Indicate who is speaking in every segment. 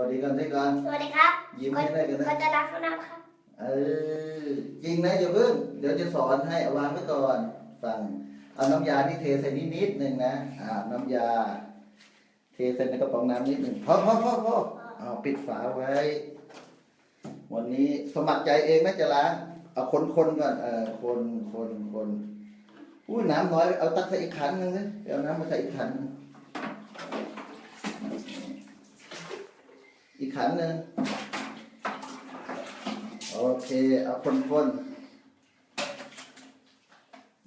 Speaker 1: วัสดีกันสิกัน
Speaker 2: สวัสดีครับ
Speaker 1: ยิ้มให้ได้กันนะ
Speaker 2: ก็จะรักเขานะครับ
Speaker 1: เออจริงนะอย่าเพิ่ง เดี๋ยวจะสอนให้เอาวางไว้ก่อนฟังเอาน้ำยาที่เทใส่นิดนิดๆหนึ่งนะอ่าน้ำยา เทใส่ในกระป๋องน้ำนิดหนึ่งพอพอพอพอเอาปิดฝาไว้ วันนี้สมัครใจเองนะจะล้างเอาคนคนๆก่อนเออคนคนคนอุ้ยน้ำน้อยเอาตักใส่อีกขันหนึงนะเอาน้ำมาใส่อีกขันหนึ่ง อีกขันหนึ่งโอเค เอาคนคนๆ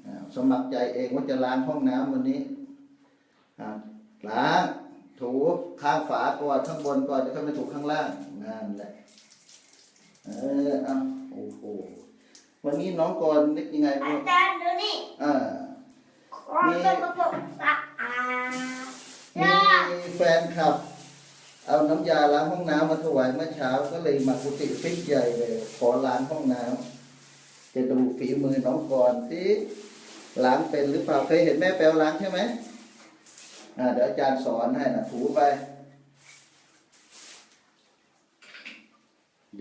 Speaker 1: อ่าสมัครใจเองว่าจะล้างห้องน้ำวันนี้อ่าล้างถูข้างฝาก่อนข้างบนก่อนแล้วก็ไปถูข้างล่างนั่นแหละเออเอาโอ้โหวันนี้น้องกรณ์นึกยังไง
Speaker 2: อา
Speaker 1: บ้าง
Speaker 2: จารย์ดูนี่
Speaker 1: อ่า
Speaker 2: ความสกปรกสะอาด
Speaker 1: มี
Speaker 2: จ้า
Speaker 1: แฟนคลับ เอาน้ำยาล้างห้องน้ำมาถวายเมื่อเช้าก็เลยมากุฏิฟิกใหญ่เลยขอล้างห้องน้ำจะดูฝีมือน้องกรณ์สิล้างเป็นหรือเปล่าเคยเห็นแม่แปลวล้างใช่ไหมอ่าเดี๋ยวอาจารย์สอนให้นะถูไป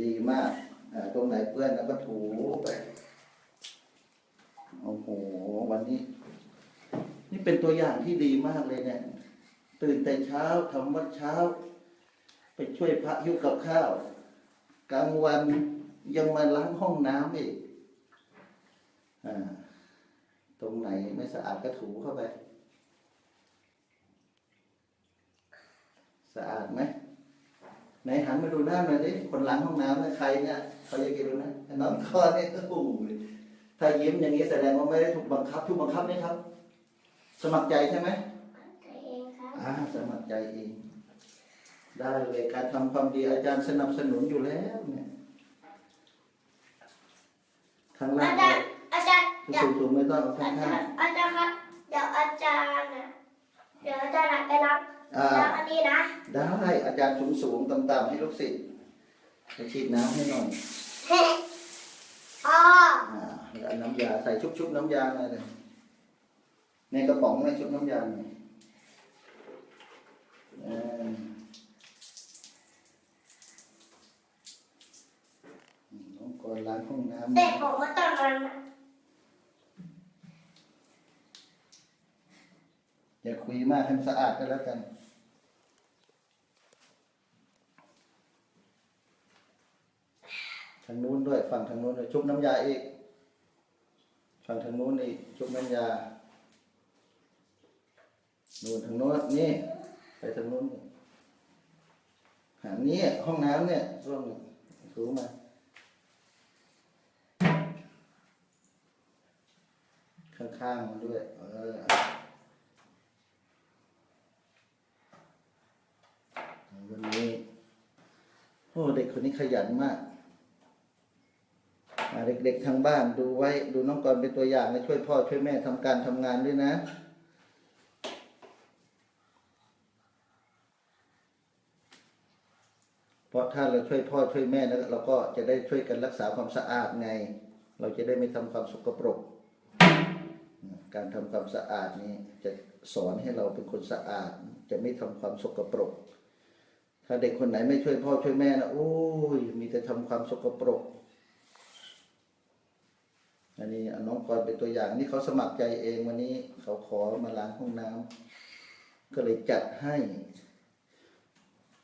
Speaker 1: ดีมากอ่าตรงไหนเปื้อนแล้วก็ถูไปโอ้โหวันนี้ นี่เป็นตัวอย่างที่ดีมากเลยเนี่ยตื่นแต่เช้าทำวัดเช้า ไปช่วยพระยุกับข้าวกลางวันยังมาล้างห้องน้ำอีกอาตรงไหนไม่สะอาดก็ถูเข้าไป สะอาดไหมไหนหันมาดูหน้าหน่อยดิคนล้างห้องน้ำนะใครเนี่ยเขาอยากจะดูนะน้องคอเนี่ยก็โอ้โหถ้ายิ้มอย่างนี้แสดงว่าไม่ได้ถูกบังคับถูกบังคับไหมครับ สมัครใจใช่ไหม
Speaker 2: ตัวเองครับ
Speaker 1: อ่าสมัครใจเอง ได้เลยการทำความดีอาจารย์สนับสนุนอยู่แล้วเนี่ยข้างล่า
Speaker 2: อางจารย์อาจารย์เดี๋ยว
Speaker 1: สูงสูงๆไม่ต้องเอา
Speaker 2: อา
Speaker 1: ข้าง
Speaker 2: จา
Speaker 1: ข้าง
Speaker 2: รย์อาจารย์ครับเดี๋ยวอาจารย์นะเดี๋ยวอาจารย์ไปรับ
Speaker 1: อ่า
Speaker 2: รับอันนี้นะ
Speaker 1: ได้อาจารย์สูงสูงๆต่ำๆให้ลูกศิษย์ไปฉีดน้ำให้หน่อย
Speaker 2: เฮ้พ่อ
Speaker 1: อ่าแล้วเอาน้ำยาใส่ชุบๆน้ำยาหน่อยเลยในกระป๋องในชุบน้ำยาหน่อยเออน้อง ก่อนล้างห้องน้ำ
Speaker 2: เด็กผมก็ต้องรันนะ
Speaker 1: อย่าคุยมากให้มันสะอาดก็แล้วกันทางนู้นด้วยฝั่งทางนู้นด้วยชุบน้ำยาอีกฝั่งทางนู้นอีกชุบน้ำยานู่นทางโน้นนี่ ไปทางนู้นนี่หานี้ห้องน้ำเนี่ยร่วงถูมา ข้างๆมันด้วย เออวันนี้โอ้เด็กคนนี้ขยันมากอ่าเด็กๆทางบ้านดูไว้ดูน้องกรณ์เป็นตัวอย่างและช่วยพ่อช่วยแม่ทำการทำงานด้วยนะเพราะถ้าเราช่วยพ่อช่วยแม่แล้วเราก็จะได้ช่วยกันรักษาความสะอาดไง เราจะได้ไม่ทำความสกปรก การทำความสะอาดนี้จะสอนให้เราเป็นคนสะอาด จะไม่ทำความสกปรก ถ้าเด็กคนไหนไม่ช่วยพ่อช่วยแม่นะโอ้ยมีแต่ทำความสกปรก อันนี้อน้องกรณ์เป็นตัวอย่างนี่เขาสมัครใจเองวันนี้เขาขอมาล้างห้องน้ำก็เลยจัดให้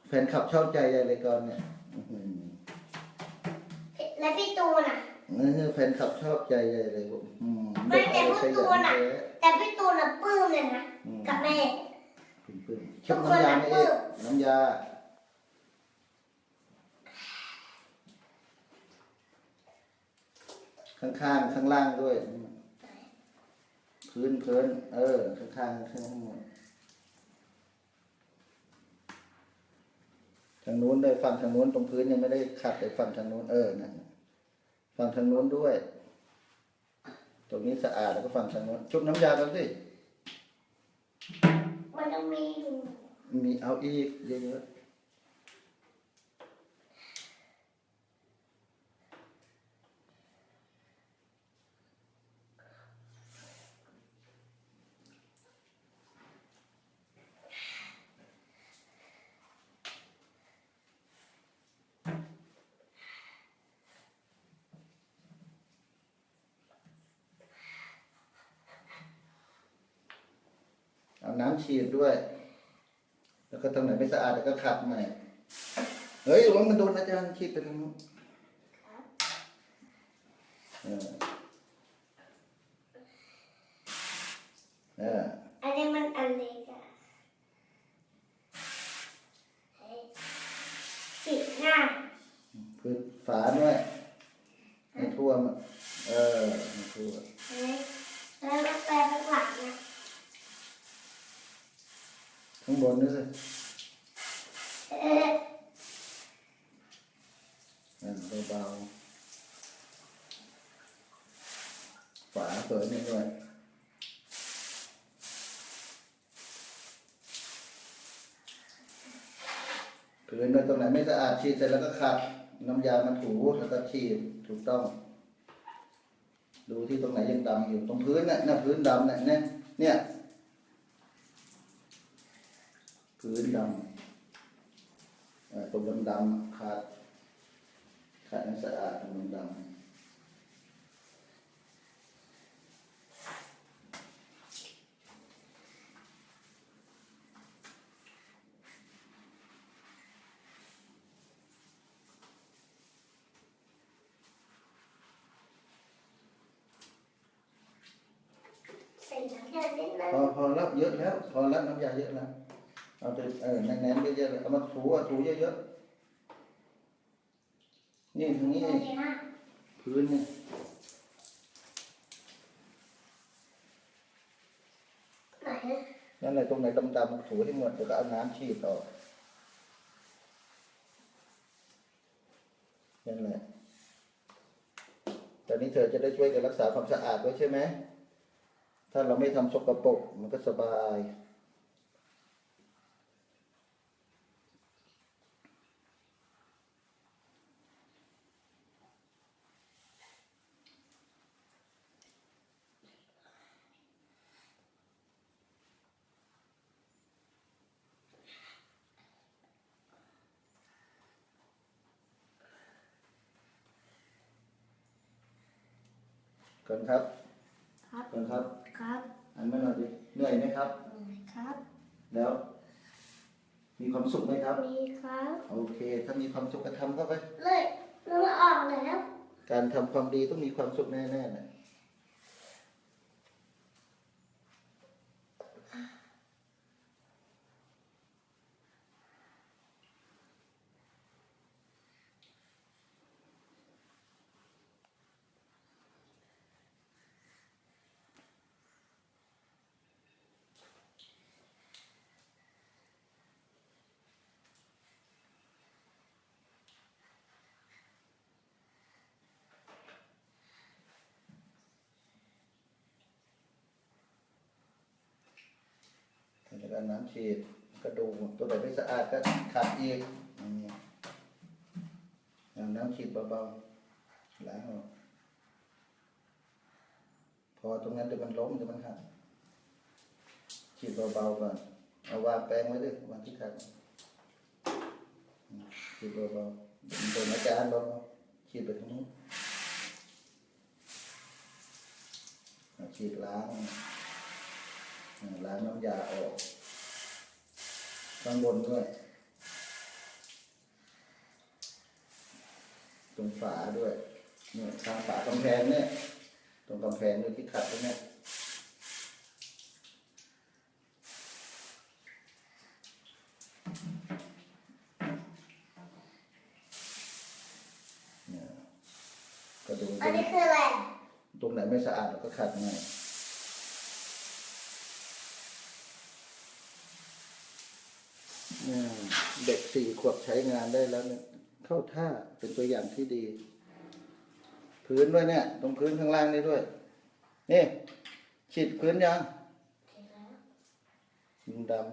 Speaker 1: แฟนคลับชอบใจใหญ่เลยก่อนเนี่ย
Speaker 2: และพี่ตูนอะ
Speaker 1: เออแฟนคลับชอบใจใหญ่เลยบอกอืม
Speaker 2: ไม่แต่
Speaker 1: เด็ก
Speaker 2: พูด
Speaker 1: ข
Speaker 2: ตั
Speaker 1: ยั
Speaker 2: วนน่ะ
Speaker 1: แท้
Speaker 2: แต่พี่ตูนอะปลื้มเลยนะ
Speaker 1: อืม
Speaker 2: กับแม่
Speaker 1: ปึ้งๆชุบน้ำยาไหมเอ๊ะน้ำยาข้างข้างๆข้างล่างด้วยพื้นพื้นเออ ข้างข้างๆข้างข้างหมดทางนู้นด้วยฝั่งทางนู้นตรงพื้นยังไม่ได้ขัดเลยฝั่งทางนู้นเออนั่น ฝั่งทางนู้นด้วย ตรงนี้สะอาดแล้วก็ฝั่งทางนู้นชุบน้ำยากันสิ
Speaker 2: มันต้องมีอยู่
Speaker 1: มีเอาอีกเยอะ เอาน้ำฉีดด้วย แล้วก็ตรงไหนไม่สะอาดก็ขัดใหม่ เฮ้ยหลวงมันโดนอาจารย์ฉีดไปทางนู้น
Speaker 2: ครับ
Speaker 1: เออเออ
Speaker 2: อันนี้มันอันเล็กอะเฮ้ยปิดหน้า
Speaker 1: คือฝาด้วยให้ท่วมอะเออให้ท่วม
Speaker 2: เฮ้ยแล้วก็แปลข้างหลังนะ
Speaker 1: ข้างบนด้วยสิ
Speaker 2: เอ๊ะ
Speaker 1: เออเบาๆฝาเปิดนิดหน่อยพื้นตรงไหนไม่สะอาดฉีดเสร็จแล้วก็ขัดน้ำยามาถูแล้วก็ฉีดถูกต้อง ดูที่ตรงไหนยังดำอยู่ตรงพื้นเน่ะน่ะพื้นดำเนี่ยเนี่ย พื้นดำเอ่อตรงดำๆขาดขาดให้สะอาดตรงดำๆ
Speaker 2: ใส่น้ำยานิดนึง
Speaker 1: พอพอแล้วเยอะแล้ว พอแล้วน้ำยาเยอะแล้ว เอาแต่เออแน่นๆเยอะๆเลยเอามาถูอะถูเยอะๆนี่ตรงนี้
Speaker 2: โอเคนะ
Speaker 1: พื้นนี่
Speaker 2: ไหนอะ
Speaker 1: นั่นแหละตรงไหนดำๆถูให้หมดแล้วก็เอาน้ำฉีดออกนั่นแหละตอนนี้เธอจะได้ช่วยกันรักษาความสะอาดด้วยใช่ไหม ถ้าเราไม่ทำสกปรกมันก็สบาย ก่อนครับ
Speaker 2: ครับ
Speaker 1: ก่อนครับ
Speaker 2: ครับ
Speaker 1: อันมาหน่อยดิเหนื่อยไหมครับ
Speaker 2: ครับ
Speaker 1: แล้ว มีความสุขไหมครับ
Speaker 2: มีครับ
Speaker 1: โอเค ถ้ามีความสุขก็ทำเข้าไป
Speaker 2: เลยมันมาออกแล้ว
Speaker 1: การทำความดีต้องมีความสุขแน่ๆนะแล้ว ก็น้ำฉีดกระดูกตัวไหนไม่สะอาดก็ขัดอีกอืมเอาน้ำฉีดเบาๆล้างออกพอตรงนั้นเดี๋ยวมันล้มเดี๋ยวมันหักฉีดเบาๆก่อนเอาวางแปรงไว้ด้วยวางที่ขัดฉีดเบาๆโดนอาจารย์เบาๆฉีดไปตรงนู้นฉีดล้างล้างน้ำยาออก ข้างบนด้วย ตรงฝาด้วยเนี่ยทางฝากำแพงเนี่ย ตรงกำแพงด้วยที่ขัดตรงเนี้ยเนี่ยก็ดูต
Speaker 2: อั
Speaker 1: ร
Speaker 2: น
Speaker 1: ง
Speaker 2: นี้คืออะไร
Speaker 1: ตรงไหนไม่สะอาดเราก็ขัดใหม่เนี่ย เด็กสี่ขวบใช้งานได้แล้วเนี่ยเข้าท่าเป็นตัวอย่างที่ดี พื้นด้วยเนี่ย ตรงพื้นข้างล่างนี่ด้วย นี่ฉีดพื้นยังดำ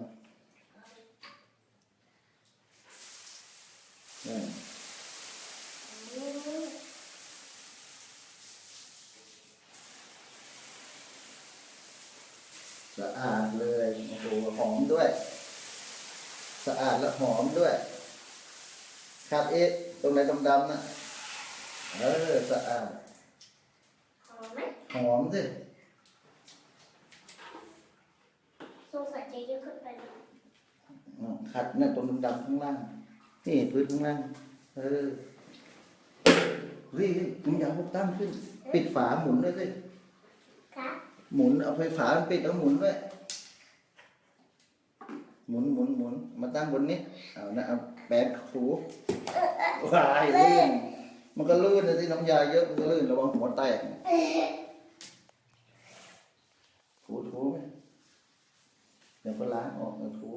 Speaker 1: นี่สะอาดเลยโอ้โหหอมด้วย สะอาดและหอมด้วยครับเอ๊ะตรงไหนดำๆนะเออสะอาด
Speaker 2: หอมไหม
Speaker 1: หอมสิ
Speaker 2: สงสัยจะจะขึ้นไปเลย
Speaker 1: อ่าขัดเนี่ยตรงดำๆข้างล่าง นี่พื้นข้างล่าง เออเฮ้ยมึงอย่าพกตั้งขึ้น ปิดฝาหมุนด้วยสิ
Speaker 2: ค่ะ
Speaker 1: หมุนเอาไฟฝามันปิดแล้วหมุนด้วย หมุนหมุนหมุนมาตั้งบนนี้เอานะเอาแปรงถูวายลื่นมันก็ลื่นนะที่น้ำยาเยอะมันก็ลื่นระวังหัวแตกถูถูไหมเดี๋ยวก็ล้างออกแล้วถู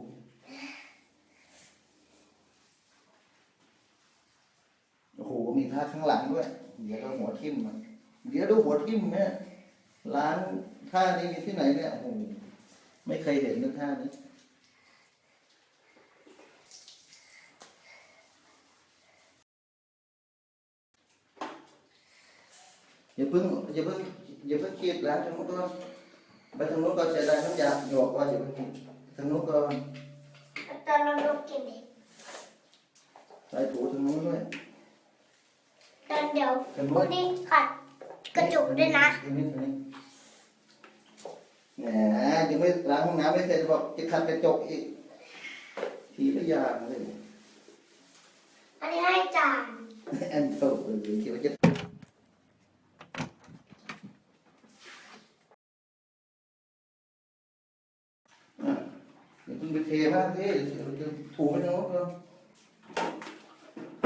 Speaker 1: โอ้โหมีท่าข้างหลังด้วย เดี๋ยวก็หัวทิ่มมันเดี๋ยวดูหัวทิ่มเนี่ยร้านท่านี้มีที่ไหนเนี่ยโอ้โหไม่เคยเห็นเรื่องท่านี้ อย่าเพิ่งอย่าเพิ่งอย่าเพิ่งคิดแล้วทางนู้นก็ไปทางนู้นก็เสียดายน้ำยาหยอกว่าอย่าเพิ่งคิดทางนู้นก็
Speaker 2: ตอนเราลงกินดิ
Speaker 1: ใส่ถูทางนู้นด้วย
Speaker 2: ตอนเดี๋ยว
Speaker 1: ทาง
Speaker 2: พ
Speaker 1: นู้
Speaker 2: วก
Speaker 1: น
Speaker 2: นี้ขัดกระจกด้วยนะ
Speaker 1: ทางนี้ทางนี้แหมยังไม่ล้างห้องน้ำไม่เสร็จบอกจะขัดกระจกอีก ทีละอย่างเลย
Speaker 2: อันนี้ให้จาน
Speaker 1: อันโตเลยคิดว่าจะ อะอย่าเพิ่งไปเทมากพี่เดี๋ยวจะถูไปทางโน้นก็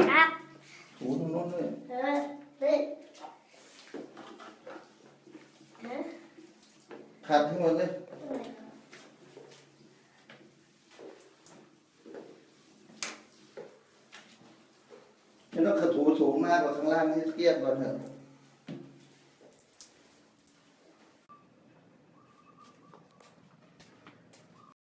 Speaker 2: ครับ
Speaker 1: ถูทางโน้นด้วย
Speaker 2: เออเฮ้ยเออ
Speaker 1: ขัดทั้งหมดเลย